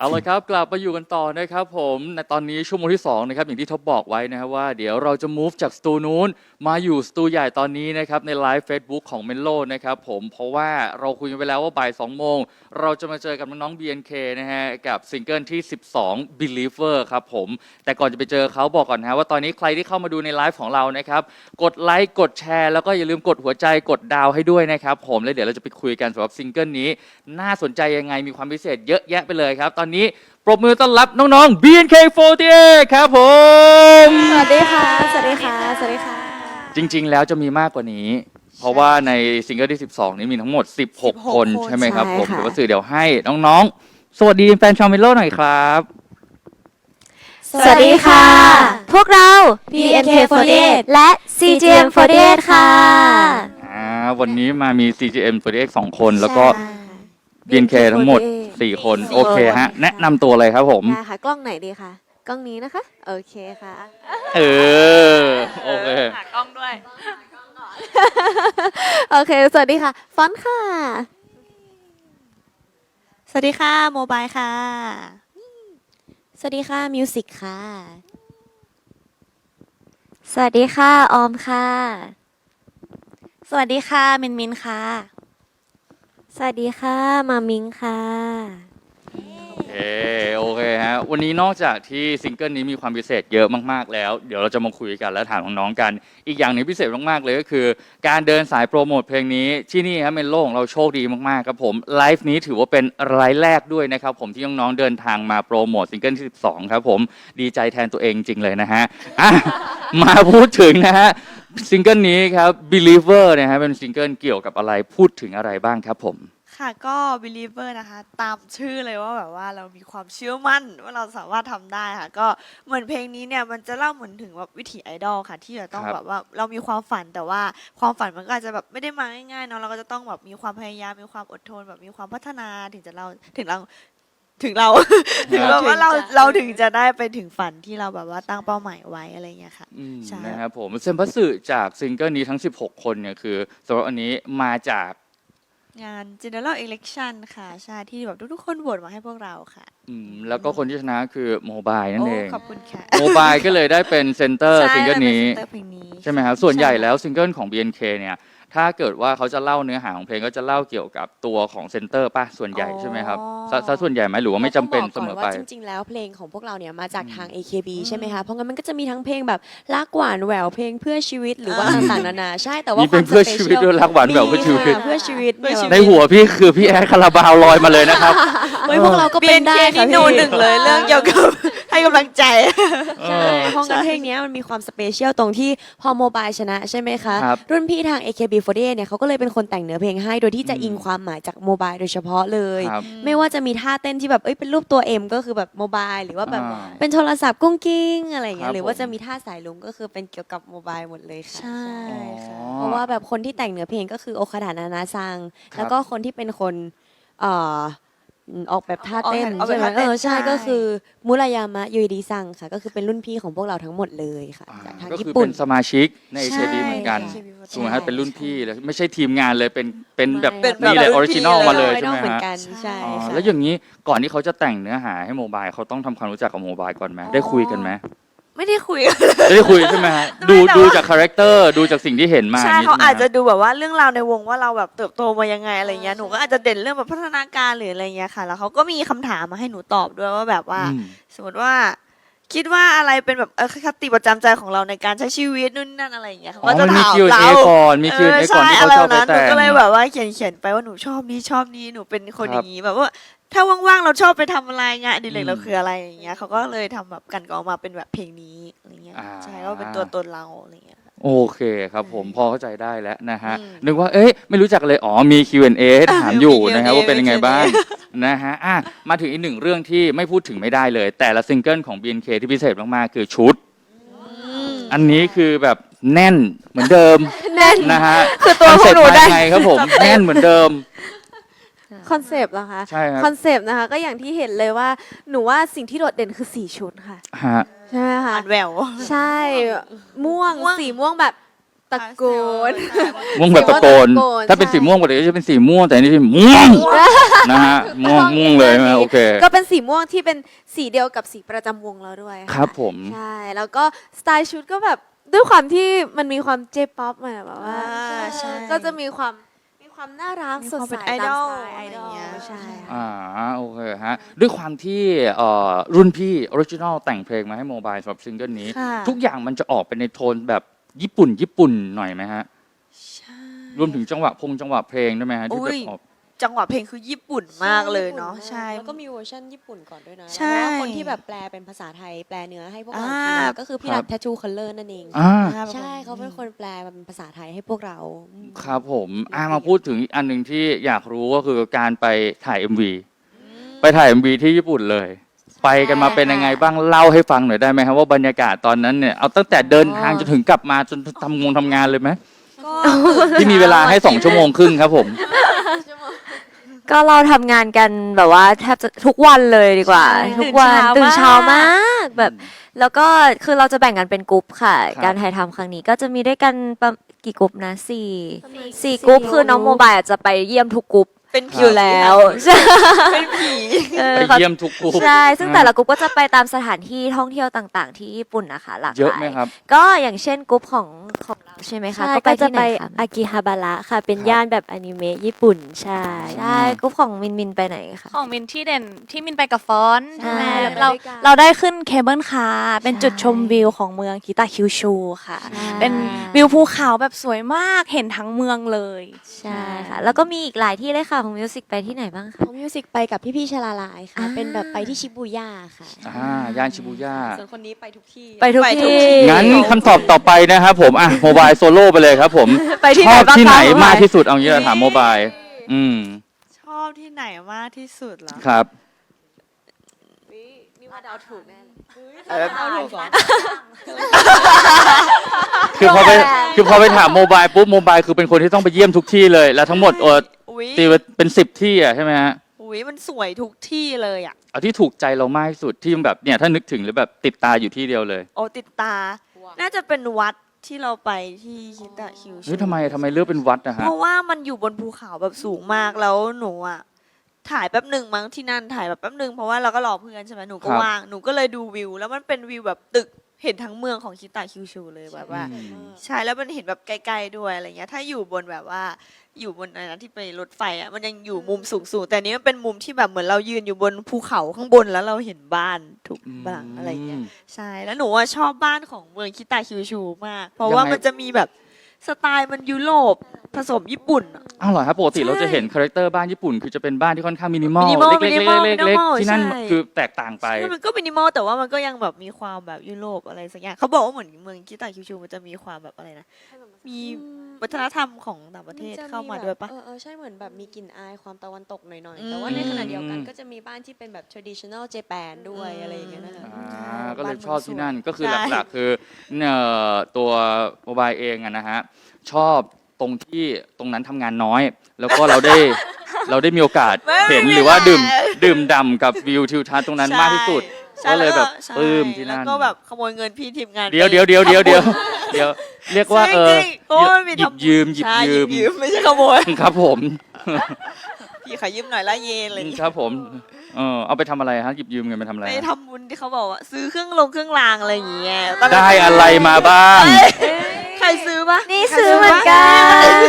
เอาละครับกลับมาอยู่กันต่อนะครับผมในตอนนี้ชั่วโมงที่2นะครับอย่างที่ท็อปบอกไว้นะครับว่าเดี๋ยวเราจะ move จากสตูนู้นมาอยู่สตูใหญ่ตอนนี้นะครับในไลฟ์ Facebook ของ m e n l o นะครับผมเพราะว่าเราคุยกันไปแล้วว่าบ่าย2โมง เราจะมาเจอกับน้องๆ BNK นะฮะกับซิงเกิลที่ 12 Believer ครับผม แต่ก่อนจะไปเจอเขาบอกก่อนนะว่าตอนนี้ใครที่เข้ามาดูในไลฟ์ของเรานะครับกดไลค์กดแชร์แล้วก็อย่าลืมกดหัวใจกดดาวให้ด้วยนะครับผมแล้วเดี๋ยวเราจะไปคุยกันสำหรับซิงเกิลนี้ น่าสนใจยังไงมีความพิเศษเยอะแยะไปเลยครับตอนนี้ ปรบมือต้อนรับน้องๆ BNK48 ครับผม สวัสดีค่ะ สวัสดีค่ะ สวัสดีค่ะ จริง ๆ แล้วจะมีมากกว่านี้ เพราะว่าในซิงเกิลที่ 12 นี้มีทั้งหมด 16 คนคนใช่ไหมครับใช่ผมค่ะ เดี๋ยวว่าสื่อเดี๋ยวให้น้องๆ สวัสดีแฟนชาวเมโลหน่อยครับ สวัสดีค่ะ พวกเรา BNK48 และ CGM48 ค่ะ อ่าวันนี้มามี CGM48 สองคน แล้วก็ BNK ทั้งหมด 4คนสี่โอเคคนฮะ แนะนำตัวเลยครับผม ได้ค่ะ กล้องไหนดีคะกล้องนี้นะคะ โอเคค่ะ เออ โอเค หากล้องด้วย โอเค สวัสดีค่ะ ฟอนต์ค่ะ สวัสดีค่ะ โมบายค่ะ สวัสดีค่ะ มิวสิกค่ะ สวัสดีค่ะ ออมค่ะ สวัสดีค่ะ มินมินค่ะ สวัสดีค่ะ มามิงค่ะ เอโอเคฮะวันนี้นอกจากที่ซิงเกิลนี้มีความพิเศษเยอะมากๆแล้ว เดี๋ยวเราจะมาคุยกันและถามน้องๆกัน อีกอย่างหนึ่งพิเศษมากๆเลยก็คือ การเดินสายโปรโมทเพลงนี้ที่นี่ครับเมนโลของเราโชคดีมากๆครับผมไลฟ์นี้ถือว่าเป็นไลฟ์แรกด้วยนะครับผมที่น้องๆเดินทางมาโปรโมทซิงเกิลที่12ครับผมดีใจแทนตัวเองจริงเลยนะฮะอะ มาพูดถึงนะฮะ ซิงเกิลนี้ครับ Believer นะฮะเป็นซิงเกิลเกี่ยวกับอะไรพูดถึงอะไรบ้างครับผม ค่ะก็ believer นะคะ ตามชื่อเลยว่าแบบว่าเรามีความเชื่อมั่นว่าเราสามารถทำได้ค่ะ ก็เหมือนเพลงนี้เนี่ยมันจะเล่าเหมือนถึงแบบวิถีไอดอลค่ะ ที่จะต้องครับ แบบว่าเรามีความฝันแต่ว่าความฝันมันก็อาจจะแบบไม่ได้มาง่ายๆเนาะเราก็จะต้องแบบมีความพยายามมีความอดทนแบบมีความพัฒนาถึงจะเราถึงเรา ถึงเรา ถึงแบบว่าเราถึงจะเราถึงจะได้ไปถึงฝันที่เราแบบว่าตั้งเป้าหมายไว้อะไรอย่างเงี้ยค่ะ อืมใช่ นะครับผมเซนพัสึจากซิงเกิลนี้ทั้ง 16 คนเนี่ยคือสำหรับอันนี้มาจากงาน general election ค่ะ ใช่ที่แบบทุกๆคนโหวตมาให้พวกเราค่ะอืมแล้วก็คนที่ชนะคือโมบายนั่นโอ้เองขอบคุณค่ะโมบายก็เลยได้เป็นเซนเตอร์ซิงเกิลนี้ ใช่ได้เป็น center เพลงนี้ ใช่ไหมครับส่วนใหญ่ใช่แล้วซิงเกิลของ BNK เนี่ย ถ้าเกิดว่าเขาจะเล่าเนื้อหาของเพลงก็จะเล่าเกี่ยวกับตัวของเซนเตอร์ป่ะส่วนใหญ่ใช่ไหมครับซะซะส่วนใหญ่ไหมหรือว่าไม่จำเป็นเสมอไปว่าจริง ๆ แล้วเพลงของพวกเราเนี่ยมาจากทาง AKB ใช่ไหมคะ เพราะงั้นมันก็จะมีทั้งเพลงแบบรักหวานแหววเพลงเพื่อชีวิตหรือว่าต่างๆนานาใช่แต่ว่ามีเป็นความเพื่อสปชีวิตด้วยรักหวานแหววเพื่อชีวิต มีค่ะเพื่อชีวิตเพื่อชีวิต ในหัวพี่คือพี่แอดคาราบาวลอยมาเลยนะครับเฮ้ยพวกเราก็เป็นได้ BNK ค่ะนี่โนหนึ่งเลยเรื่องเกี่ยวกับ ให้กำลังใจ ใช่เพราะงั้นเพลงเนี้ยมันมีความสเปเชียลตรงที่พอโมบายชนะใช่ไหมคะ ครับรุ่นพี่ทาง AKB48 เนี่ยเขาก็เลยเป็นคนแต่งเนื้อเพลงให้ โดยที่จะอืมอิงความหมายจากโมบายโดยเฉพาะเลย ครับไม่ว่าจะมีท่าเต้นที่แบบเอ้ยเป็นรูปตัวเอ็มก็คือแบบโมบายหรือว่าแบบอ่าเป็นโทรศัพท์กุ้งกิ้งอะไรอย่างครัเงี้ยบหรือว่าผมจะมีท่าสายลุงก็คือเป็นเกี่ยวกับโมบายหมดเลยค่ะใช่ค่ะอ๋อเพราะว่าแบบคนที่แต่งเนื้อเพลงก็คือโอคาดานานาซัง ครับ แล้วก็คนที่เป็นคนเอ่อ อืมออกแบบท่าเต้นออกแบบใช่ไหมท่าเต้เอนอใช่ใช่ ก็คือมุรายามะยูดีซังค่ะ ก็คือเป็นรุ่นพี่ของพวกเราทั้งหมดเลยค่ะอ่าจากทางก็ญี่คือปุ่เป็นนสมาชิกใน ใช่ AKB เหมือนกันใช่ ถูกไหมฮะเป็นรุ่นพี่เลยไม่ใช่ทีมงานเลยเป็นเป็นแบบเป็นแบบนี่เลยอรุ่อนริพี่ จินอลเลยมาเลยไอใช่ดอไหลมเหมือนฮะกันใช่อ๋อค่ะ แล้วอย่างนี้ก่อนที่เขาจะแต่งเนื้อหาให้โมบายเขาต้องทำความรู้จักกับโมบายก่อนไหมได้คุยกันไหม ไม่ได้คุยไม่ได้คุยใช่ไหมฮะดูไม่แต่ว่า ดูจากคาแรคเตอร์ดูจากสิ่งที่เห็นมาใช่ย่งนี้เขาใช่ไหมอาจจะฮะดูแบบว่าเรื่องราวในวงว่าเราแบบเติบโตมายังไงอะไรเงี้ยหนูก็อาจจะเด่นเรื่องแบบพัฒนาการหรืออะไรเงี้ยค่ะ แล้วเขาก็มีคำถามมาให้หนูตอบด้วยว่าแบบว่า อืมสมมติว่า คิดว่าอะไรเป็นแบบเออคติประจำใจของเราในการใช้ชีวิตนู่นนั่นอะไรอย่างเงี้ยเขาอ๋อก็จะมันมี ถาม Q&A เราก่อนมี Q&A ก่อนที่เขาจะเอาไปใช่อะไรแบบนั้นหแต่นูงก็เลยแบบว่าเขียนเขียนไปว่าหนูชอบนี้ชอบนี้หนูเป็นคนคอรับ ย่างนี้แบบว่า ถ้าว่างๆเราชอบไปทำอะไรงานอดิเรอืกมเราคืออะไรอย่างเงี้ยเขาก็เลยทำแบบกันก็ออกมาเป็นแบบเพลงนี้อะไรเงี้ยอ่า ใช่ก็เป็นตัวตนเราอะไรเงี้ย โอเคครับผมพอเข้าใจได้แล้วนะฮะอืมนึกว่าเอ้ยไม่รู้จักเลยอ๋อมี Q&A ให้ถามอยู่มี Q&A นะครับว่าเป็นยังไงมี Q&A บ้าง นะฮะอะมาถึงอีกหนึ่งเรื่องที่ไม่พูดถึงไม่ได้เลย แต่ละซิงเกิลของ BNK ที่พิเศษมากๆคือชุด อันนี้คือแบบแน่นเหมือนเดิมแน่นนะฮะคือตัวพวกหนูได้ คอเซ็ปต์มายังไงครับผม แน่นเหมือนเดิม คอนเซปต์เหรอคะใช่ครับ คอนเซปต์นะคะก็อย่างที่เห็นเลยว่าหนูว่าสิ่งที่โดดเด่นคือสีชุดค่ะ ฮะ ใช่ไหมคะ อ่านแหวว ใช่ ม่วงม่วง สีม่วงแบบ ตะโกน ม่วงแบบตะโกน สีม่วงตะโกนถ้าเป็นใช่ สีม่วงปกติก็จะเป็นสีม่วงแต่อันนี่สีม่วงนะฮะม่วงม่วงเลยใช่ไหมโอเคก็เป็นสีม่วงที่เป็นสีเดียวกับสีประจำวงเราด้วยะครับผม ใช่ แล้วก็สไตล์ชุดก็แบบด้วยความที่มันมีความเจป๊อปมาแบบว่าอ่าใช่ก็จะมีความมีความน่ารักมีสดความใสเป็นตาม idol สไตล์ไอดอลอะไรอย่างเงี้ย ใช่ค่ะ อ่าโอเคฮะด้วยความที่เอ่อรุ่นพี่ออริจินอลแต่งเพลงมาให้โมบายสำหรับซิงเกิลนี้ ค่ะ ทุกอย่างมันจะออกเป็นในโทนแบบ ญี่ปุ่น ญี่ปุ่นหน่อยไหมฮะใช่ รวมถึงจังหวะพงจังหวะเพลงด้วยไหมฮะที่แบอุ้บย ออก จังหวะเพลงคือญี่ปุ่นมากเลยเนาะใช่ แล้วก็มีเวอร์ชันญี่ปุ่นก่อนด้วยนะใช่แล้วคนที่แบบแปลเป็นภาษาไทยแปลเนื้อให้พวกเราอ่า ทีนึงก็คือพี่ครัรับดแทชูคัลเลอร์นั่นเอง อ่า ใช่เขาเป็นคนแปลมาเป็นภาษาไทยให้พวกเราอืมครับผมอ่ามาพูดถึงอีกอันหนึ่งที่อยากรู้ก็คือการไปถ่าย MV ไปถ่าย MV ที่ญี่ปุ่นเลย ไปกันมาเป็นยังไงบ้างเล่าให้ฟังหน่อยได้ไหมครับว่าบรรยากาศตอนนั้นเนี่ยเอาตั้งแต่เดินทางจนถึงกลับมาจนทำงงทำงานเลยไหมก็ที่มีเวลาให้สองชั่วโมงครึ่งครับผม ก็เราทำงานกันแบบว่าแทบจะทุกวันเลยดีกว่า ใช่ทุกวันตื่ตื่นนเช้าเช้ามากแบบ แล้วก็คือเราจะแบ่งกันเป็นกลุ่มค่ะ ครับ การถ่ายทำครั้งนี้ก็จะมีด้วยกันประกี่กลุ่มนะสี่สี่สี่กลุ่มกลุ่มคือน้องโมบายอาจจะไปเยี่ยมทุกกลุ่ม เป็นผีอยู่แล้วใช่เป็นผีเออไปเขาเยี่ยมทุกกลุ่ม ใช่ซึ่งแต่ละกลุ่มก็จะไปตามสถานที่ท่องเที่ยวต่าง ๆ ที่ญี่ปุ่นนะคะหลากหเยอะลาไหมยครับ ก็อย่างเช่นกลุ่มของของเรา ใช่ไหมคะ ใช่ก็ก็ไปจะที่ไหไปนคะอากิฮาบาระค่ะ เป็นครับ ย่านแบบอนิเมะญี่ปุ่นใช่ใช่กลุ่มของมินมินไปไหนคะ ของมินที่เด่นที่มินไปกับฟอนต์ใช่ใช่ไหมไปเราด้วยกัน เราได้ขึ้นเคเบิลคาร์เป็นใช่จุดชมวิวของเมืองคิตาคิวชูค่ะใช่เป็นวิวภูเขาแบบสวยมากเห็นทั้งเมืองเลย ใช่ค่ะ แล้วก็มีอีกหลายที่เลยค่ะของมิวสิกไปที่ไหนบ้างคะของมิวสิกไปกับพี่ๆชลาลายค่ะ อ่า เป็นแบบไปที่ชิบูย่าค่ะ อ่าย่านชิบูย่าส่วนคนนี้ไปทุกที่ ไปทุกไปทุกที่ที่ งั้นคำตอบต่อไปนะครับผมอะโมบายโซโล่ไปเลยครับผมไปที่ชไหนอบบ้างที่ไหนคะมากที่สุดเอางี้เราถามโมบายอืมชอบที่ไหนมากที่สุดเหรอครับนี่ว่าเดาถูกแน่เออเอาถูกเหรอคือพอไปคือพอไปถามโมบายปุ๊บโมบายคือเป็นคนที่ต้องไปเยี่ยมทุกที่เลย แล้วทั้งหมดเอออุ้ยตีไว้เป็นสิบที่อะใช่ไหมฮะอุ้ยมันสวยทุกที่เลยอะ เอาที่ถูกใจเรามากที่สุดที่แบบเนี่ยถ้านึกถึงหรือแบบติดตาอยู่ที่เดียวเลย โอ้ติดตา น่าจะเป็นวัด ที่เราไปที่คิตาคิวชูเฮ้ยทำไมทำไมเลือกเป็นวัดนะฮะ เพราะว่ามันอยู่บนภูเขาแบบสูงมากแล้วหนูอะถ่ายแป๊บหนึ่งมั้งที่นั่นถ่ายแบบแป๊บหนึ่งเพราะว่าเราก็รอเพื่อนใช่ไหมหนูก็ครับ ว่างหนูก็เลยดูวิว แล้วมันเป็นวิวแบบตึก เห็นทั้งเมืองของคิตาคิวชูเลยแบบว่า อืม ใช่แล้วมันเห็นแบบไกลๆด้วยอะไรเงี้ย ถ้าอยู่บนแบบว่า อยู่บนอะไรนะที่ไปรถไฟอะมันยังอยู่มุมสูงๆแต่อันนี้มันเป็นมุมที่แบบเหมือนเรายืนอยู่บนภูเขาข้างบนแล้วเราเห็นบ้านทุกบ้านอะไรเงี้ย ใช่แล้วหนูว่าชอบบ้านของเมืองคิตาคิวชูมาก เพราะว่ายังไง มันจะมีแบบ สไตล์มันยุโรปผสมญี่ปุ่นอะ อ้าวเหรอครับปกติใช่เราจะเห็นคาแรคเตอร์บ้านญี่ปุ่น คือจะเป็นบ้านที่ค่อนข้างมินิมอล minimal เล็กๆ minimal เล็กๆเล็ก minimal ๆที่นั่นใช่ คือแตกต่างไปใช่มันก็มินิมอลแต่ว่ามันก็ยังแบบมีความแบบยุโรปอะไรสักอย่างเขาบอกว่าเหมือนเมืองคิตาคิวชูมันจะมีความแบบอะไรนะ มีวัฒนธรรมของต่างประเทศนจเข้ามาด้วยปะเออเออใช่เหมือนแบบมีกลิ่นอายความตะวันตกหน่อยอืมๆแต่ว่าในขณะเดียวกันก็จะมีบ้านที่เป็นแบบ traditional Japan ด้วยอะไรอย่างเงี้ยนะคะ อ่าก็เลยชอบที่นั่นก็คือใช่ หลักๆ คือเอ่อตัวโมบายเองอะนะฮะชอบตรงที่ตรงนั้นทำงานน้อย แล้วก็เราได้ เราได้มีโอกาสเห็นหรือว่าดื่ม ดื่มด่ำกับวิวทิวทัศน์ตรงนั้นมากที่สุด ใช่ ก็เลยแบบใช่ปลื้มที่นั่น แล้วก็แบบขโมยเงินพี่ทีมงานเดี๋ยวไปเดี๋ยวเดี๋ยวเดี๋ยวเดี๋ยวเดี๋ยวเรียกว่าเออจริงๆเพราะว่ามันมีหยิบทำยืมหยิบใช่ยืม ยืมไม่ใช่ขโมย ครับผม พี่ขอยืมหน่อยละเยนอะไรอย่างเงี้ยครับผม เออเอาไปทำอะไรฮะหยิบยืมเงินไปทำอะไรไปฮะทำบุญที่เขาบอกว่า ซื้อเครื่องลงเครื่องรางอะไรอย่างเงี้ยตนนั้นได้อะไรมาบ้าง ใครซื้อปะนี่ใครซื้อเหมือนกัน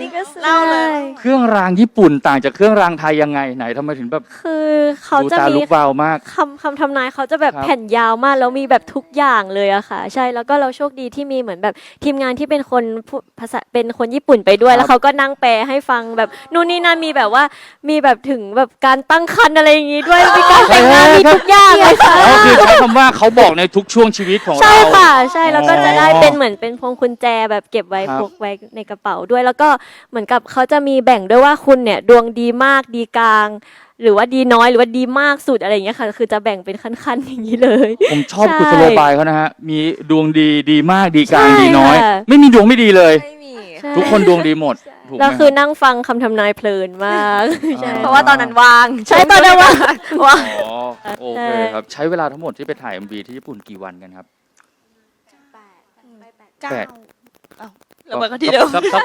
นี่ก็ซื้อเล่าเลย เครื่องรางญี่ปุ่นต่างจากเครื่องรางไทยยังไงไหนทำไมถึงแบบคือเขาดูจะตามีลุกวาวมาก คำคำทำนายเขาจะแบบครับ แผ่นยาวมากแล้วมีแบบทุกอย่างเลยอะค่ะ ใช่แล้วก็เราโชคดีที่มีเหมือนแบบทีมงานที่เป็นคนพูดภาษาเป็นคนญี่ปุ่นไปด้วยแล้วเขาก็นั่งแปลให้ฟังแบบนู่นนี่นั่นมีแบบว่ามีแบบถึงแบบการตั้งครรภ์อะไรอย่างงี้ด้วยมีการแต่งงานมีทุกอย่างเลยค่ะอ๋อคือใช้คำว่าเขาบอกในทุกช่วงชีวิตของใช่เราค่ะ ใช่แล้วก็จะได้อ๋อเป็นเหมือนเป็นพวงกุญแจแบบเก็บไว้ครับ พกไว้ในกระเป๋าด้วย แล้วก็เหมือนกับเขาจะมีแบ่งด้วยว่าคุณเนี่ยดวงดีมากดีกลาง หรือว่าดีน้อยหรือว่าดีมากสุดอะไรอย่างเงี้ยค่ะ คือจะแบ่งเป็นขั้นๆอย่างนี้เลย ผมชอบใช่กุศโลบายเขานะฮะ มีดวงดีดีมากดีกลางใช่ดีน้อย ค่ะ ไม่มีดวงไม่ดีเลย ไม่มี ใช่ทุกคนดวงดีหมดถูกไหมเราคือนั่งฟังคำทำนายเพลินมาก ใช่อ๋อเพราะว่าตอนนั้นว่าง ใช่ตอนนั้นว่างว่าง อ๋อโอเคครับ ใช้เวลาทั้งหมดที่ไปถ่าย MV ที่ญี่ปุ่นกี่วันกันครับเก้าแปดอ้าว แล้วมันก็ที่เดิม สักสัก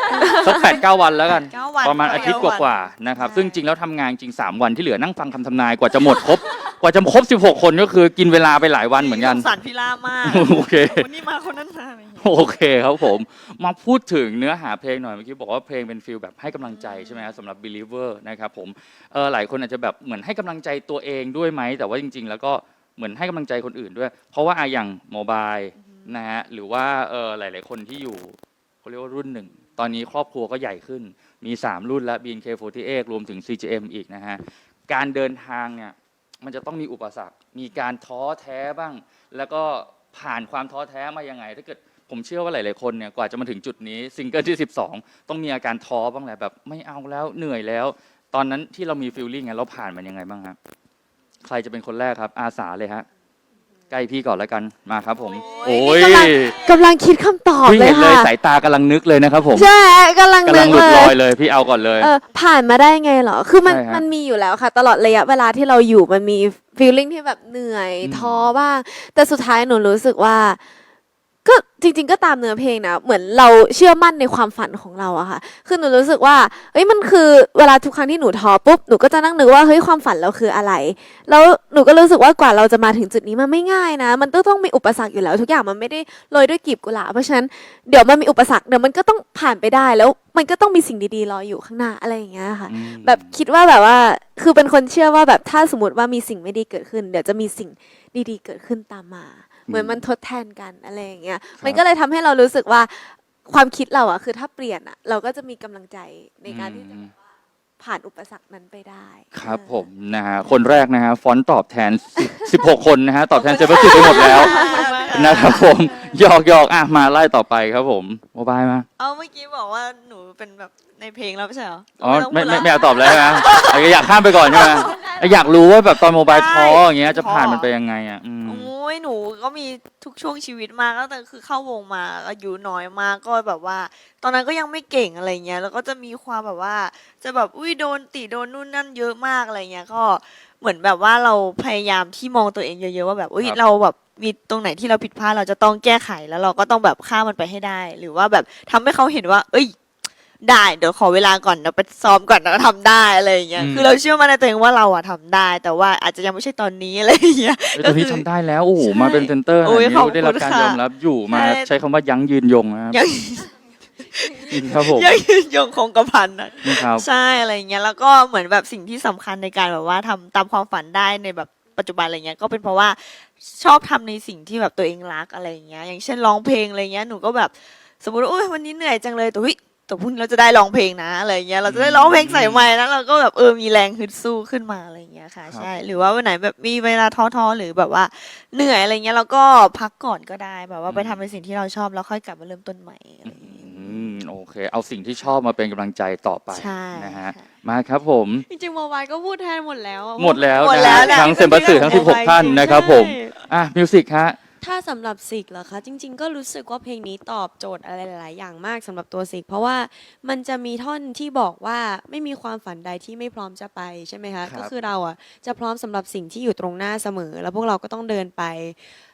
สักแปดเก้าวันแล้วกันเก้าวันประมาณอาทิตย์กเก้าวันว่าๆนะครับใช่ซึ่งจริงแล้วทำงานจริง 3 วันที่เหลือนั่งฟังคำทำนายกว่าจะหมดครบ กว่าจะครบ 16 คนก็คือกินเวลาไปหลายวันเหมือนกัน สงสารพี่ล่ามากโอเค คนนี้มาคนนั้นมาอะไรอย่างเงี้ยโอเคครับผม มาพูดถึงเนื้อหาเพลงหน่อยเมื่อกี้บอกว่าเพลงเป็นฟิลแบบให้กำลังใจใช่ไหมครับสำหรับ believer นะครับผมเออหลายคนอาจจะแบบเหมือนให้กำลังใจตัวเองด้วยไหม แต่ว่าจริง ๆ แล้วก็เหมือนให้กำลังใจคนอื่นด้วย เพราะว่าอะอย่างโมบายนะฮะหรือว่าเออหลาย ๆ คนที่อยู่ เขาเรียกว่ารุ่นหนึ่ง ตอนนี้ครอบครัวก็ใหญ่ขึ้น มี 3 รุ่นแล้ว BNK48 รวมถึง CGM อีกนะฮะ การเดินทางเนี่ยมันจะต้องมีอุปสรรค มีการท้อแท้บ้าง แล้วก็ผ่านความท้อแท้มายังไง ถ้าเกิดผมเชื่อว่าหลาย ๆ คนเนี่ยกว่าจะมาถึงจุดนี้ซิงเกิลที่ 12 ต้องมีอาการท้อบ้างแหละแบบไม่เอาแล้วเหนื่อยแล้ว ตอนนั้นที่เรามีฟีลลิ่งไงเราผ่านมันยังไงบ้างครับใครจะเป็นคนแรกครับอาสาเลยฮะ ใกล้พี่ก่อนแล้วกันมาครับผม โอ้โอ้ยยนี่กำลังกำลังคิดคำตอบพี่เลเห็ยนเลยค่ะ สายตากำลังนึกเลยนะครับผมใช่กำลังกำนึลังกหลุดเลลอยยเลยพี่เอาก่อนเลย เออผ่านมาได้ไงเหรอ คือมันใช่ฮะมันมีอยู่แล้วค่ะ ตลอดระยะเวลาที่เราอยู่มันมีฟีลลิ่งที่แบบเหนื่อยอืม ท้อบ้าง แต่สุดท้ายหนูรู้สึกว่า ก็จริง ๆ ก็ตามเนื้อเพลงนะเหมือนเราเชื่อมั่นในความฝันของเราอะค่ะ คือหนูรู้สึกว่าเฮ้ยมันคือเวลาทุกครั้งที่หนูท้อปุ๊บหนูก็จะนั่งนึกว่าเฮ้ยความฝันเราคืออะไร แล้วหนูก็รู้สึกว่ากว่าเราจะมาถึงจุดนี้มันไม่ง่ายนะ มันต้องต้องมีอุปสรรคอยู่แล้ว ทุกอย่างมันไม่ได้โรยด้วยกลีบกุหลาบเพราะฉะนั้นเดี๋ยวมันมีอุปสรรคเดี๋ยวมันก็ต้องผ่านไปได้แล้วมันก็ต้องมีสิ่งดีๆรออยู่ข้างหน้าอะไรอย่างเงี้ยค่ะ อืม แบบคิดว่าแบบว่าคือเป็นคนเชื่อว่าแบบถ้าสมมติว่ามีสิ่งไม่ดีเกิดขึ้น เดี๋ยวจะมีสิ่งดีๆเกิดขึ้นตามมา เหมือนมันทดแทนกันอะไรอย่างเงี้ยมันก็เลยทำให้เรารู้สึกว่าความคิดเราอะคือถ้าเปลี่ยนอะเราก็จะมีกำลังใจในการที่จะอืมผ่านอุปสรรคนั้นไปได้ ครับเออผมนะฮะคนแรกนะฮะฟอนต์ตอบแทน10 16คนนะฮะตอบแทนเซเบอร์สิไปหมดแล้วนะครับผมหยอกหยอกอะมาไล่ต่อไปครับผมโมบายมาเอาเมื่อกี้บอกว่าหนูเป็นแบบในเพลงแล้วไม่ใช่เหรออ๋อต้องไม่พูดไม่แล้วไม่อยากตอบแล้วใช่ไหมอะอยากข้ามไปก่อนใช่ไหมอะอยากรู้ว่าแบบตอนโมบายท้ออย่างเงี้ยจะผ่านมันไปยังไงอะอืมโอ้ ยหนูก็มีทุกช่วงชีวิตมากตั้งแต่คือเข้าวงมาอายุน้อยมากก็แบบว่า ตอนนั้นก็ยังไม่เก่งอะไรเงี้ยแล้วก็จะมีความแบบว่า จะแบบอุ้ยโดนติโดนนู่นนั่นเยอะมากอะไรเงี้ยก็เหมือนแบบว่าเราพยายามที่มองตัวเองเยอะๆว่าแบบอุ้ยครับ เราแบบมีตรงไหนที่เราผิดพลาดเราจะต้องแก้ไขแล้วเราก็ต้องแบบข้ามมันไปให้ได้ หรือว่าแบบทำให้เขาเห็นว่า เอ้ย ได้เดี๋ยวขอเวลาก่อนเดี๋ยวไปซ้อมก่อนแล้วทำได้อะไรอย่างเงี้ยอืม คือเราเชื่อมั่นในตัวเองว่าเราอะทำได้ แต่ว่าอาจจะยังไม่ใช่ตอนนี้อะไรอย่างเงี้ย เอ้ยแต่พี่ทำได้แล้วโอ้โหใช่มาเป็นเซนเตอร์โอ้ยอันขอบนี้ได้รับการคุณค่ะยอมรับอยู่มาใช่ ใช้คำว่ายั้งยืนยงนะครับยังครับผมยังยืนยงคงกระพันอะนี่ครับ ใช่อะไรอย่างเงี้ยแล้วก็เหมือนแบบสิ่งที่สำคัญในการแบบว่าทำตามความฝันได้ในแบบปัจจุบันอะไรเงี้ยก็เป็นเพราะว่าชอบทำในสิ่งที่แบบตัวเองรักอะไรอย่างเงี้ยอย่างเช่นร้องเพลงอะไรเงี้ยหนูก็แบบสมมติว่าโอ้ยวันนี้เหนื่อยจังเลยแต่เฮ้ย แต่พรุ่งนี้เราจะได้ร้องเพลงนะอะไรเงี้ย เราจะได้ร้องเพลงใส่ไม้แล้วเราก็แบบเออมีแรงฮึดสู้ขึ้นมาอะไรเงี้ยค่ะครับใช่ หรือว่าวันไหนแบบมีเวลาท้อๆหรือแบบว่าเหนื่อยอะไรเงี้ยเราก็พักก่อนก็ได้แบบว่าไปทำในสิ่งที่เราชอบแล้วค่อยกลับมาเริ่มต้นใหม่อะไรอย่างเงี้ยอืมโอเค เอาสิ่งที่ชอบมาเป็นกำลังใจต่อไปใช่นะฮะค่ะมาครับผม จริงๆโมบายก็พูดแทนหมดแล้วอะหมดแล้วหมดนะแล้วฮะนะทั้งเซมบัสสื่อทั้ง 16 ท่านนะครับผม อะมิวสิกฮะ ถ้าสำหรับสิกเหรอคะ จริง ๆ ก็รู้สึกว่าเพลงนี้ตอบโจทย์อะไรหลาย ๆ อย่างมากสำหรับตัวสิกเพราะว่ามันจะมีท่อนที่บอกว่าไม่มีความฝันใดที่ไม่พร้อมจะไปใช่ไหมคะ ครับ ก็คือเราอะจะพร้อมสำหรับสิ่งที่อยู่ตรงหน้าเสมอ แล้วพวกเราก็ต้องเดินไป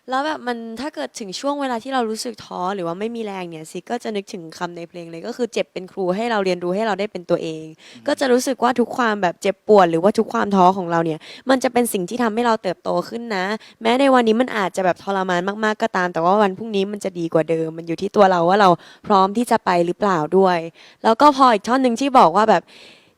แล้วแบบมันถ้าเกิดถึงช่วงเวลาที่เรารู้สึกท้อหรือว่าไม่มีแรงเนี่ยสิก็จะนึกถึงคำในเพลงเลย ก็คือเจ็บเป็นครูให้เราเรียนรู้ให้เราได้เป็นตัวเอง ก็จะรู้สึกว่าทุกความแบบเจ็บปวดหรือว่าทุกความท้อของเราเนี่ยมันจะเป็นสิ่งที่ทำให้เราเติบโตขึ้นนะ แม้ในวันนี้มันอาจจะแบบทรมานมากๆก็ตาม แต่ว่าวันพรุ่งนี้มันจะดีกว่าเดิม มันอยู่ที่ตัวเราว่าเราพร้อมที่จะไปหรือเปล่าด้วย แล้วก็พออีกท่อนหนึ่งที่บอกว่าแบบ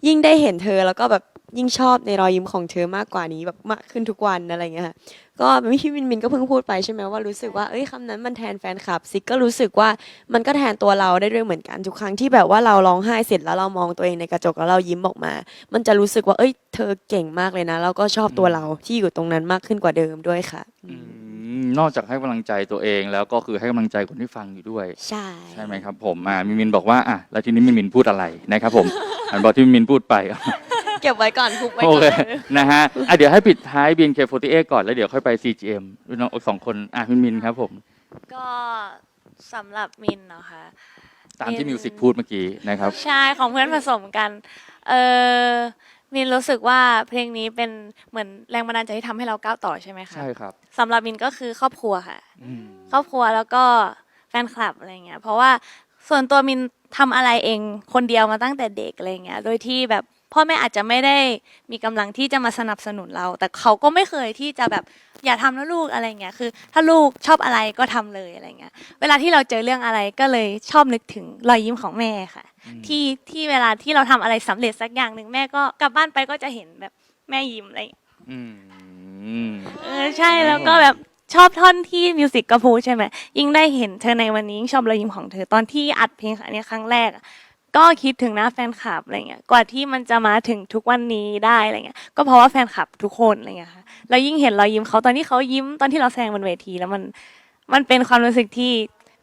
ยิ่งได้เห็นเธอแล้วก็แบบยิ่งชอบในรอยยิ้มของเธอมากกว่านี้แบบมากขึ้นทุกวันอะไรอย่างเงี้ยค่ะ ก็พี่มินมินก็เพิ่งพูดไปใช่ไหมว่ารู้สึกว่าเอ้ยคำนั้นมันแทนแฟนคลับซิกก็รู้สึกว่ามันก็แทนตัวเราได้ด้วยเหมือนกันทุกครั้งที่แบบว่าเราร้องไห้เสร็จแล้วเรามองตัวเองในกระจกแล้วเรายิ้มออกมา มันจะรู้สึกว่าเอ้ย เธอเก่งมากเลยนะ แล้วก็ชอบตัวเราที่อยู่ตรงนั้นมากขึ้นกว่าเดิมด้วยค่ะอืมนอกจากให้กำลังใจตัวเองแล้วก็คือให้กำลังใจคนที่ฟังอยู่ด้วย ใช่ ใช่ไหมครับผมอ่ามินมินบอกว่าอะแล้วทีนี้มินมินพูดอะไรนะครับผม อันบอกที่มินมินพูดไป เก็บไว้ก่อนคุกไว้โอก่อเค น นะฮะอะเดี๋ยวให้ปิดท้าย BNK48 ก่อน แล้วเดี๋ยวค่อยไป CGM รุ่นน้องสองคนอะมินมินครับผม ก็สำหรับมินเนาะค่ะตามที่มินมิวสิกพูดเมื่อกี้นะครับ ใช่ของเพื่อนผสมกัน เออมินรู้สึกว่าเพลงนี้เป็นเหมือนแรงบันดาลใจที่ทำให้เราก้าวต่อใช่ไหมคะใช่ครับสำหรับมินก็คือครอบครัวค่ะ อืม ครอบครัวแล้วก็แฟนคลับอะไรเงี้ย เพราะว่าส่วนตัวมินทำอะไรเองคนเดียวมาตั้งแต่เด็กอะไรเงี้ย โดยที่แบบ พ่อแม่อาจจะไม่ได้มีกำลังที่จะมาสนับสนุนเรา แต่เขาก็ไม่เคยที่จะแบบอย่าทำนะลูกอะไรเงี้ยคือ ถ้าลูกชอบอะไรก็ทำเลยอะไรเงี้ยเวลาที่เราเจอเรื่องอะไรก็เลยชอบนึกถึงรอยยิ้มของแม่ค่ะ ที่ที่เวลาที่เราทำอะไรสำเร็จสักอย่างหนึ่งแม่ก็กลับบ้านไปก็จะเห็นแบบแม่ยิ้มอะไรอย่างเงี้ยอืมเออใช่แล้วก็แบบชอบท่อนที่มิวสิกก็พูดใช่ไหมยิ่งได้เห็นเธอในวันนี้ยิ่งชอบรอยยิ้มของเธอตอนที่อัดเพลงอันเนี้ยครั้งแรกอะ ก็คิดถึงหน้าแฟนคลับอะไรเงี้ย กว่าที่มันจะมาถึงทุกวันนี้ได้อะไรเงี้ย ก็เพราะว่าแฟนคลับทุกคนอะไรเงี้ยค่ะ แล้วยิ่งเห็นรอยยิ้มเขาตอนที่เขายิ้มตอนที่เราแสดงบนเวทีแล้วมัน มันเป็นความรู้สึกที่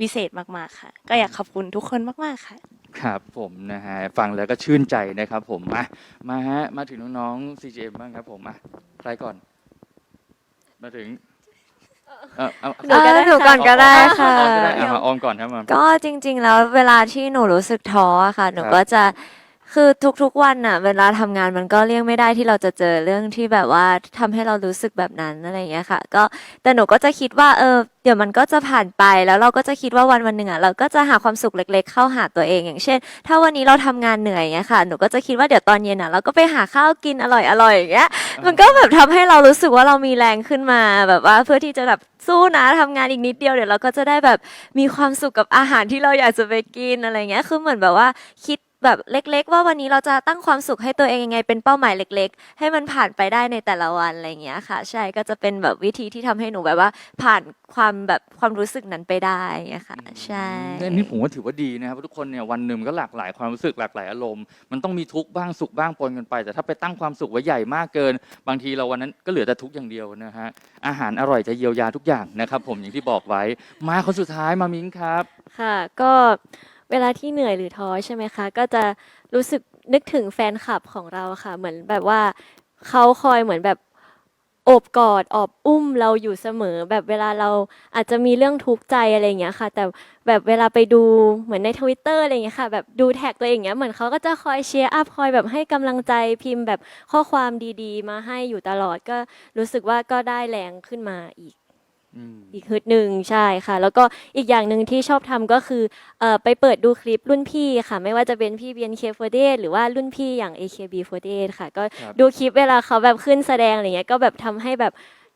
วิเศษมากๆค่ะ ก็อยากขอบคุณทุกคนมากๆค่ะ ครับผมนะฮะฟังแล้วก็ชื่นใจนะครับผมมามาฮะมาถึงน้องๆ CGM บ้างครับผมมาใครก่อน มาถึง เออเอาหนูก็ได้หนูก่อนก็ได้ค่ะออมก็ได้เอามาออมก่อนครับมา ก็จริงๆ แล้วเวลาที่หนูรู้สึกท้ออะค่ะ หนูครับก็จะ คือทุกๆวันน่ะเวลาทำงานมันก็เลี่ยงไม่ได้ที่เราจะเจอเรื่องที่แบบว่าทำให้เรารู้สึกแบบนั้นอะไรอย่างเงี้ยค่ะ ก็แต่หนูก็จะคิดว่าเออเดี๋ยวมันก็จะผ่านไปแล้วเราก็จะคิดว่าวันวันหนึ่งอะเราก็จะหาความสุขเล็ก ๆ เข้าหาตัวเองอย่างเช่น ถ้าวันนี้เราทำงานเหนื่อยอย่างเงี้ยค่ะ หนูก็จะคิดว่าเดี๋ยวตอนเย็นอะเราก็ไปหาข้าวกินอร่อยๆอย่างเงี้ย มันก็แบบทำให้เรารู้สึกว่าเรามีแรงขึ้นมาแบบว่าเพื่อที่จะแบบสู้นะทำงานอีกนิดเดียวเดี๋ยวเราก็จะได้แบบมีความสุขกับอาหารที่เราอยากจะไปกินอะไรเงี้ยคือเหมือนแบบว่าคิด แบบเล็ก ๆ ว่าวันนี้เราจะตั้งความสุขให้ตัวเองยังไงเป็นเป้าหมายเล็ก ๆ ให้มันผ่านไปได้ในแต่ละวันอะไรเงี้ยค่ะ ใช่ก็จะเป็นแบบวิธีที่ทำให้หนูแบบว่า ผ่านความแบบความรู้สึกนั้นไปได้เงี้ยค่ะใช่อันนี้ผมว่าถือว่าดีนะครับทุกคนเนี่ยวันหนึ่งก็หลากหลายความรู้สึกหลากหลายอารมณ์มันต้องมีทุกข์บ้างสุขบ้างปนกันไป แต่ถ้าไปตั้งความสุขไว้ใหญ่มากเกิน บางทีเราวันนั้นก็เหลือแต่ทุกข์อย่างเดียวนะฮะอาหารอร่อยจะเยียวยาทุกอย่างนะครับ ผมอย่างที่บอกไว้มาคนสุดท้ายมามิ้งครับ ค่ะ ก็ เวลาที่เหนื่อยหรือท้อใช่ไหมคะ ก็จะรู้สึกนึกถึงแฟนคลับของเราค่ะ เหมือนแบบว่าเขาคอยเหมือนแบบโอบกอดอบอุ้มเราอยู่เสมอ แบบเวลาเราอาจจะมีเรื่องทุกข์ใจอะไรอย่างเงี้ยค่ะ แต่แบบเวลาไปดูเหมือนในทวิตเตอร์อะไรอย่างเงี้ยค่ะ แบบดูแท็กตัวเองเงี้ยเหมือนเขาก็จะคอยเชียร์อัพคอยแบบให้กำลังใจพิมพ์แบบข้อความดีๆ มาให้อยู่ตลอดก็รู้สึกว่าก็ได้แรงขึ้นมาอีก อืม อีกฮึดหนึ่งใช่ค่ะ แล้วก็อีกอย่างหนึ่งที่ชอบทำก็คือเอ่อไปเปิดดูคลิปรุ่นพี่ค่ะ ไม่ว่าจะเป็นพี่ BNK48 หรือว่ารุ่นพี่อย่าง AKB48 ค่ะ ก็ครับ ดูคลิปเวลาเขาแบบขึ้นแสดงอะไรเงี้ยก็แบบทำให้แบบ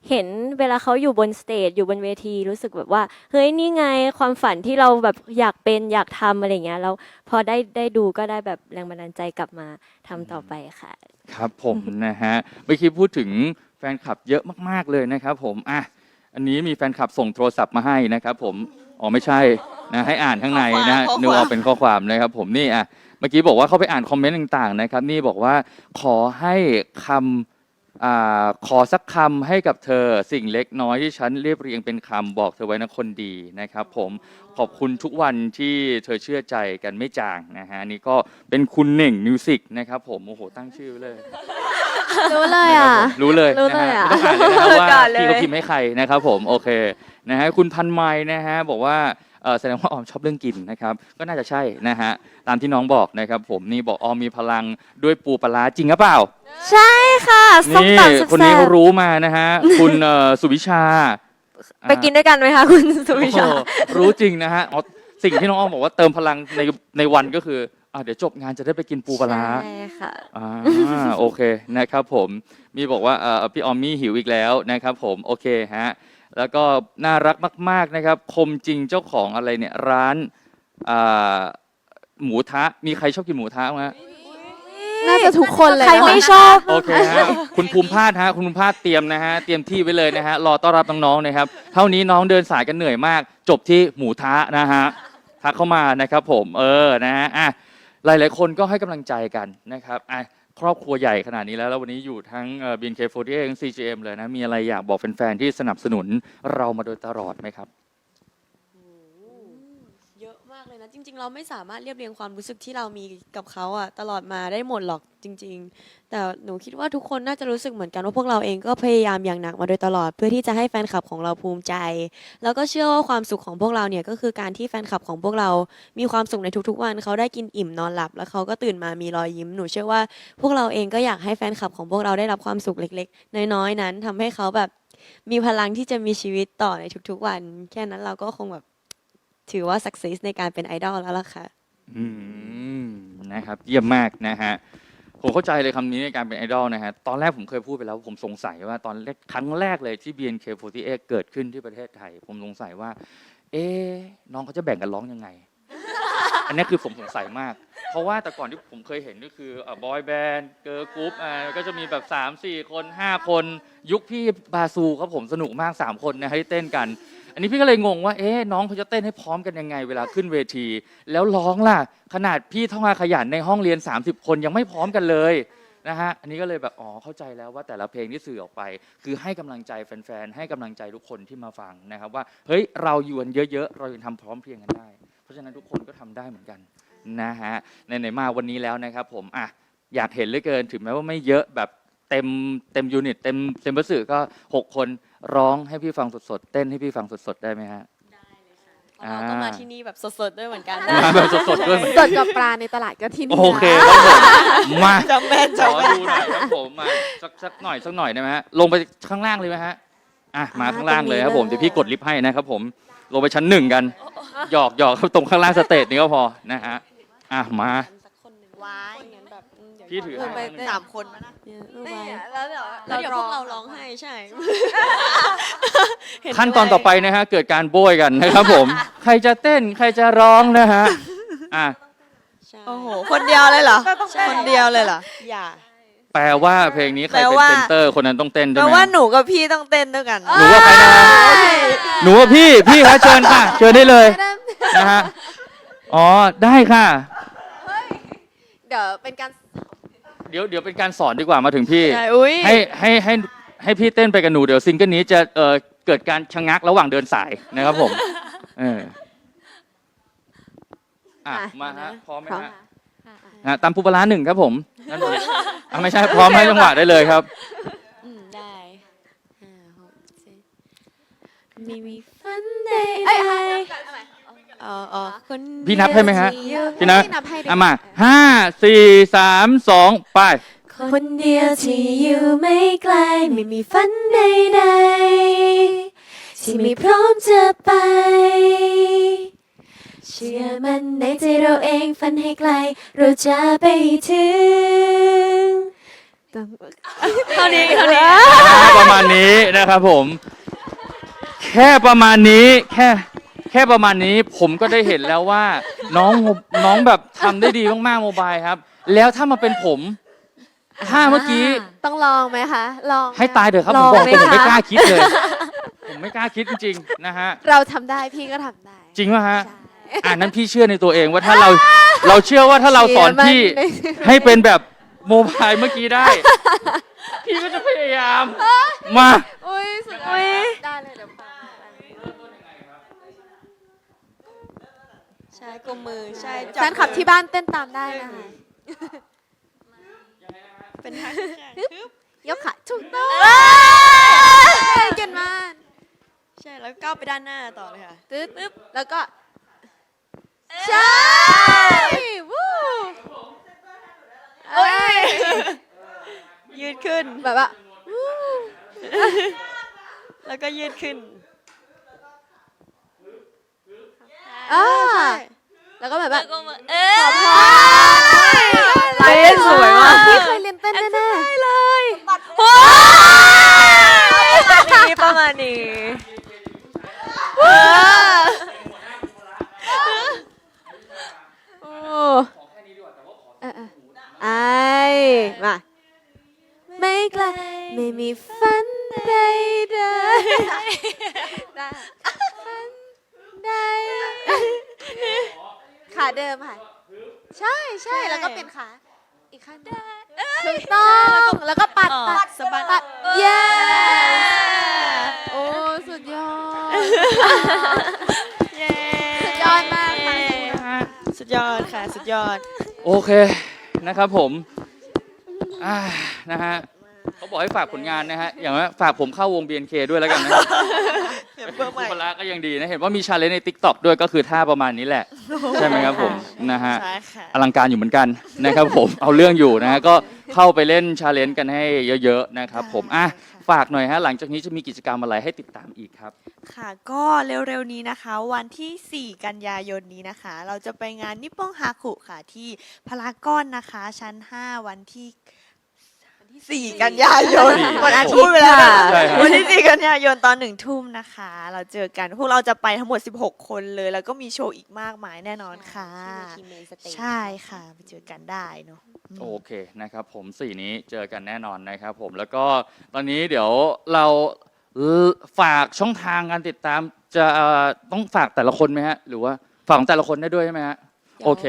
เห็นเวลาเขาอยู่บนสเตจอยู่บนเวทีรู้สึกแบบว่าเฮ้ยนี่ไงความฝันที่เราแบบอยากเป็นอยากทำอะไรเงี้ยแล้วพอได้ได้ดูก็ได้แบบแรงบันดาลใจกลับมาทำต่อไปค่ะ ครับผมนะฮะเมื่อกี้พูดถึงแฟนคลับเยอะมาก ๆ เลยนะครับผมอะ อันนี้มีแฟนคลับส่งโทรศัพท์มาให้นะครับ ผมอ๋อไม่ใช่นะให้อ่านข้างในนะฮะข้อความ นึกว่าเป็นข้อความนะครับ ผมนี่อะเมื่อกี้บอกว่าเขาไปอ่านคอมเมนต์ต่างๆนะครับ นี่บอกว่าขอให้คำอ่าขอสักคำให้กับเธอสิ่งเล็กน้อยที่ฉันเรียบเรียงเป็นคำบอกเธอไว้นะคนดีนะครับ ผมขอบคุณทุกวันที่เธอเชื่อใจกันไม่จางนะฮะนี่ก็เป็นคุณเหน่งมิวสิกนะครับ ผมโอ้โหตั้งชื่อไว้เลย รู้เลยอะ รู้เลยรู้นะเลยฮะอะไม่ต้องอ่านเลยนะครับว่าก่อนเลยพี่เขาพิมพ์ให้ใครนะครับผมโอเคนะฮะคุณพันไม้นะฮะบอกว่าเอ่อแสดงว่าออมชอบเรื่องกินนะครับก็น่าจะใช่นะฮะตามที่น้องบอกนะครับผมนี่บอกออมมีพลังด้วยปูปลาร้าจริงหรือเปล่า ใช่ค่ะส้มนี่ตำแซ่บๆคนนี้เขารู้มานะฮะ คุณเอ่อสุวิชาไปกินด้วยกันไหมคะคุณสุวิชา โอ้โหรู้จริงนะฮะอ๋อสิ่งที่น้องออมบอกว่าเติมพลังในในวันก็คือ อะเดี๋ยวจบงานจะได้ไปกินปูปลาร้าใช่ค่ะ อ่าโอเคนะครับผมมีบอกว่าเอ่อพี่ออมมี่หิวอีกแล้วนะครับผมโอเคฮะแล้วก็น่ารักมาก ๆนะครับ คมจริงเจ้าของอะไรเนี่ยร้านอ่าหมูทะมีใครชอบกินหมูทะไหมฮะ น่าจะทุกคนเลยใครไม่ชอบ โอเคฮะ คุณภูมิพาดฮะ คุณภูมิพาดเตรียมนะฮะ เตรียมที่ไว้เลยนะฮะ รอต้อนรับน้องๆนะครับ เท่านี้น้องเดินสายกันเหนื่อยมาก จบที่หมูทะนะฮะ ทักเข้ามานะครับผม เออ นะฮะ อะ หลาย ๆ คนก็ให้กำลังใจกันนะครับอะครอบครัวใหญ่ขนาดนี้แล้วแล้ววันนี้อยู่ทั้งเอ่อ BNK48 ทั้ง CGM เลยนะ มีอะไรอยากบอกแฟน ๆ ที่สนับสนุนเรามาโดยตลอดไหมครับ เยอะมากเลยนะ จริง ๆ เราไม่สามารถเรียบเรียงความรู้สึกที่เรามีกับเขาอะตลอดมาได้หมดหรอกจริง ๆ แต่หนูคิดว่าทุกคนน่าจะรู้สึกเหมือนกันว่าพวกเราเองก็พยายามอย่างหนักมาโดยตลอด เพื่อที่จะให้แฟนคลับของเราภูมิใจ แล้วก็เชื่อว่าความสุขของพวกเราเนี่ยก็คือการที่แฟนคลับของพวกเรา มีความสุขในทุกๆวันเขาได้กินอิ่มนอนหลับ แล้วเขาก็ตื่นมามีรอยยิ้มหนูเชื่อว่าพวกเราเองก็อยากให้แฟนคลับของพวกเราได้รับความสุขเล็ก ๆ น้อยๆนั้นทำให้เขาแบบมีพลังที่จะมีชีวิตต่อในทุกๆวัน แค่นั้นเราก็คงแบบ ถือว่า success ในการเป็นไอดอลแล้วล่ะค่ะ อืมนะครับ เยี่ยมมากนะฮะผมเข้าใจเลยคำนี้ในการเป็นไอดอลนะฮะตอนแรกผมเคยพูดไปแล้ว ผมสงสัยว่าตอนแรกครั้งแรกเลยที่ BNK48 เกิดขึ้นที่ประเทศไทย ผมสงสัยว่า เอ๊ะน้องเขาจะแบ่งกันร้องยังไง อันนี้คือผมสงสัยมาก เพราะว่าแต่ก่อนที่ผมเคยเห็นก็คือบอยแบนด์เกิร์ลกรุ๊ปอ่าก็จะมีแบบ 3 4 คน 5 คน ยุคพี่บาซูครับผมสนุกมาก 3 คนนะให้เต้นกัน นนี้พี่ก็เลยงงว่า เอ๊ะน้องเขาจะเต้นให้พร้อมกันยังไง เวลาขึ้นเวที แล้วร้องล่ะ ขนาดพี่ท่องอาขยันในห้องเรียน 30 คนยังไม่พร้อมกันเลยนะฮะ อันนี้ก็เลยแบบ อ๋อ เข้าใจแล้วว่าแต่ละเพลงที่สื่อออกไป คือให้กำลังใจแฟนๆ ให้กำลังใจทุกคนที่มาฟังนะครับว่า เฮ้ย เราอยู่กันเยอะๆ เรายังทำพร้อมเพรียงกันได้ เพราะฉะนั้นทุกคนก็ทำได้เหมือนกันนะฮะ ในๆมาวันนี้แล้วนะครับผม อะ อยากเห็นเหลือเกิน ถึงแม้ว่าไม่เยอะแบบ เต็มเต็มยูนิตเต็มเต็มประสื่อก็6คนร้องให้พี่ฟังสดๆเต้นให้พี่ฟังสดๆได้ไหมฮะเราก็มาที่นี่แบบสดๆด้วยเหมือนกันมาแบบสดๆด้วยเหมือนสกันดกับปลาในตลาดก็ที่นี่โอเคนะครับผมมา จำแม่นขอจำแม่น ดูหน่อยครับผมมาสักสักหน่อยสักหน่อยได้ไหมฮะลงไปข้างล่างเลยไหมฮะอะมาข้างล่างเลยครับผมเดี๋ยวพี่กดลิฟต์ให้นะครับผมลงไปชั้นหนึ่งกันหยอกหยอกครับตรงข้างล่างสเตจนี้ก็พอนะฮะอะมาวาย พี่ถือลงไปให้เต้นสามคนมานะนี่แล้วเดี๋ยวแล้วเดี๋ยวพวกเราร้องให้ใช่ เห็ขั้นตอนด้วยต่อไปนะฮะ เกิดการโบยกันนะครับผม ใครจะเต้นใครจะร้องนะฮะอะใช่ โอ้โห คนเดียวเลยเหรอ คนเดียวเลยเหรอ อย่า แปลว่าเพลงนี้ใครแปลเป็นว่า เซนเตอร์คนนั้นต้องเต้นแปใช่ลไหมว่าหนูกับพี่ต้องเต้นด้วยกัน หนูว่าใครนะหนูว่าพี่พี่คะเชิญค่ะ เชิญได้เลยนะฮะอ๋อได้ค่ะ เดี๋ยวเป็นการ เดี๋ยวเดี๋ยวเป็นการสอนดีกว่ามาถึงพี่ใช่อุ้ยให้ให้ให้ให้พี่เต้นไปกับหนูเดี๋ยวซิงเกิลนี้จะเออเกิดการชะงักระหว่างเดินสายนะครับผมเอออะอะมาฮะพร้อมไหมพร้อม ฮะฮะตามปูปลาร้าหนึ่งครับผมนั่นเลยอะไม่ใช่พร้อมให้จังหวะได้เลยครับอืมได้ห้าหกเจ็ดมีมีฝันใดเอ้ย เอาใหม่อ๋ออ๋อคนพี่นับให้ไหมฮะเดียวพี่นะพี่นับให้ดิอะมาห้าสี่สามสองไป คนเดียวที่อยู่ไม่ไกลไม่มีฝันใดๆที่ไม่พร้อมจะไป เชื่อมันในใจเราเองฝันให้ไกล เราจะไปถึงเท่านี้เท่านี้ ประมาณนี้นะครับผม แค่ประมาณนี้แค่ แค่ประมาณนี้ผมก็ได้เห็นแล้วว่า น้องน้องแบบทำได้ดีมากๆโมบายครับ แล้วถ้ามาเป็นผม ถ้าเมื่อกี้ ต้องลองไหมคะลองให้ตายเถอะครับลผมองบอกไหมตรงผมไม่คะกล้าคิดเลย ผมไม่กล้าคิดจริงๆนะฮะเราทำได้พี่ก็ทำได้จริงป่ะฮะ ใช่ อ่านั้นพี่เชื่อในตัวเองว่าถ้าเราเราเชื่อว่าถ้าเราสอนพี่เชื่อมั่นในให้เป็นแบบโมบายเมื่อกี้ได้ พี่ก็จะพยายามมา อุ้ยสุดยอดได้เลยเดี๋ยวฟัง ใช่ กลมมือใช่แฟนคลับที่บ้านเต้นตามได้นะคะเป็นท่ายกขาถูกต้องเก่งมากใช่แล้วก้าวไปด้านหน้าต่อเลยค่ะตึ๊ดตึ๊บแล้วก็ใช่วู้เอ้ยยืดขึ้นแบบว่าแล้วก็ยืดขึ้นอ่าใช่ แล้วก็แบบว่าเอขออพรลายเต้นสวยมากพี่เคยเรียนเต้นแน่ๆ เลยนี่ประมาณนี้โอ้เออเออไอมา ไม่ไกลไม่มีฝันใดใดได้ฝันใด ขาเดิมค่ะ ใช่ใช่แล้วก็เป็นขา อีกข้างหนึ่งถูกต้องแล้วก็ปัดปัดสะบัด ปัดเย้โอ้สุดยอด เย้สุดยอดมากค่ะ สุดยอดค่ะ สุดยอด โอเคนะครับผมอ่านะฮะ เขาบอกให้ฝากผลงานนะฮะ อย่างว่าฝากผมเข้าวง BNK ด้วยแล้วกันนะครับเปลี่ยนเบอร์ใหม่ คุณพละก็ยังดีนะ เห็นว่ามีชาเลนจ์ใน t ิ k t o k ด้วยก็คือท่าประมาณนี้แหละ ใช่ไหมครับผมนะฮะ ใช่ค่ะ อลังการอยู่เหมือนกันนะครับผม เอาเรื่องอยู่นะฮะก็เข้าไปเล่นชาเลนจ์กันให้เยอะๆนะครับผมอะใช่ค่ะฝากหน่อยฮะหลังจากนี้จะมีกิจกรรมอะไรให้ติดตามอีกครับ ค่ะ ก็เร็วๆนี้นะคะ วันที่ 4 กันยายนนี้นะคะ เราจะไปงานนิปปงฮาคุค่ะที่พารากอนนะคะ ชั้น 5 วันที่ 4กันยายนสี่วันอาทิตย์ไปแล้วนะใช่ครับ วันที่4กันยายนตอนหนึ่งทุ่มนะคะ เราเจอกันพวกเราจะไปทั้งหมด 16 คนเลย แล้วก็มีโชว์อีกมากมายแน่นอนค่ะ ที่เวที main stage ใช่ค่ะไปเจอกันได้เนาะอืม โอเคนะครับผมสี่นี้เจอกันแน่นอนนะครับผมแล้วก็ตอนนี้เดี๋ยวเราเอ่อฝากช่องทางการติดตามจะเอ่อต้องฝากแต่ละคนไหมฮะ หรือว่าฝากของแต่ละคนได้ด้วยใช่ไหมฮะเดี๋ยวโอเค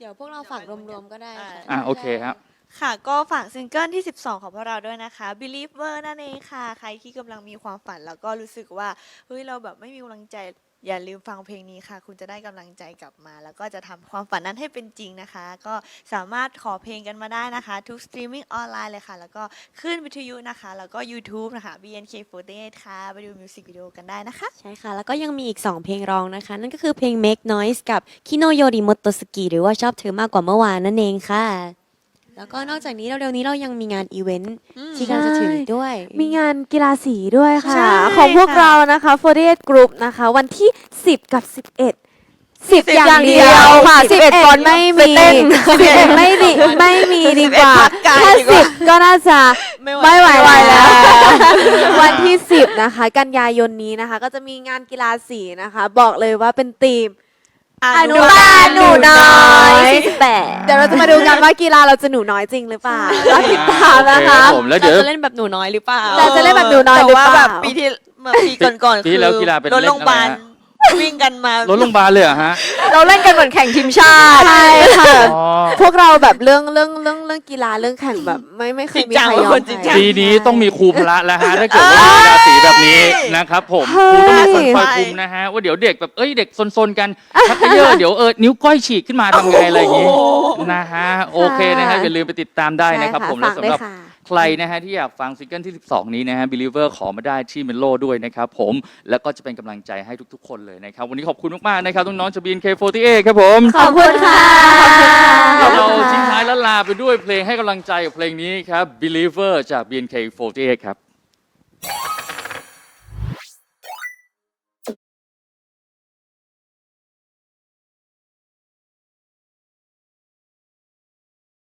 เดี๋ยวพวกเราฝากรวมๆก็ได้ค่ะอะโอเคครับ ค่ะก็ฝากซิงเกิลที่ 12 ของพวกเราด้วยนะคะ Believer นั่นเองค่ะ ใครที่กำลังมีความฝันแล้วก็รู้สึกว่าเฮ้ยเราแบบไม่มีกำลังใจ อย่าลืมฟังเพลงนี้ค่ะ คุณจะได้กำลังใจกลับมา แล้วก็จะทำความฝันนั้นให้เป็นจริงนะคะ ก็สามารถขอเพลงกันมาได้นะคะ ทุกสตรีมมิ่งออนไลน์เลยค่ะ แล้วก็ขึ้นวิทยุนะคะ แล้วก็ YouTube นะคะ BNK48 ค่ะ ไปดูมิวสิกวิดีโอกันได้นะคะ ใช่ค่ะ แล้วก็ยังมีอีก 2 เพลงร้องนะคะ นั่นก็คือเพลง Make Noise กับ Kino Yori Motosuki หรือว่าชอบเธอมากกว่าเมื่อวานนั่นเองค่ะ แล้วก็นอกจากนี้เร็วๆนี้เรายังมีงานอีเวนต์ที่กำลังจะถึงอีกด้วย มีงานกีฬาสีด้วยใช่ค่ะของพวกค่ะเรานะคะ48 Group นะคะ วันที่ 10 กับ 11 10 10อย่างเดียวอย่างเดียวค่ะ11คนไม่มีไปเต้น11ไม่ดีไม่มีดีกว่าพักกายถ้า ดีกว่า 10 ก็น่าจะไม่ไหวไม่ไหวแล้แล้วววันที่ 10 นะคะ กันยายนนี้นะคะ ก็จะมีงานกีฬาสีนะคะ บอกเลยว่าเป็นธีม อนุบาลหนูน้อย48เดี๋ยวเราจะมาดูกันว่ากีฬาเราจะหนูน้อยจริงหรือเปล่าเราติดตามนะคะโอเคผมแล้วเดี๋ยว เราจะเล่นแบบหนูน้อยหรือเปล่าแต่จะเล่นแบบหนูน้อยหรือเปล่าแต่ว่าแบบปีที่เมื่อปีก่อนๆปีคือแล้วกีฬาเป็นรถเล่นโรงพยาบาลอะไรฮะ วิ่งกันมารถโรงพยาบาลเลยเหรอฮะเราเล่นกันเหมือนแข่งทีมชาติ ใช่ค่ะ อ๋อพวกเราแบบเรื่องเรื่องเรื่องเรื่องกีฬาเรื่องแข่งแบบไม่ไม่เคยมีใครยอมจริงจังปีนี้ต้องมีครูพละแล้วฮะถ้าเกิดว่ามีกีฬาสีแบบนี้นะครับผมครูต้องมีคนคอยคุมนะฮะว่าเดี๋ยวเด็กแบบเอ้ยเด็กซนๆกันชักเยอะเดี๋ยวเออนิ้วก้อยฉีกขึ้นมาทำไงอะไรอย่างงี้นะฮะโอเคนะฮะอย่าลืมไปติดตามได้นะครับ ผมแล้และวสำหรับค่ะ ใครนะฮะที่อยากฟังซิงเกิลที่ 12 นี้นะฮะ Believer ขอมาได้ที่เมโลด้วยนะครับผมแล้วก็จะเป็นกำลังใจให้ทุกๆ คนเลยนะครับ วันนี้ขอบคุณมากๆนะครับน้องๆจาก BNK48 ครับผมขอบคุณค่ะเราทิ้งท้ายและลาไปด้วยเพลงให้กำลังใจกับเพลงนี้ครับ Believer จาก BNK48 ครับ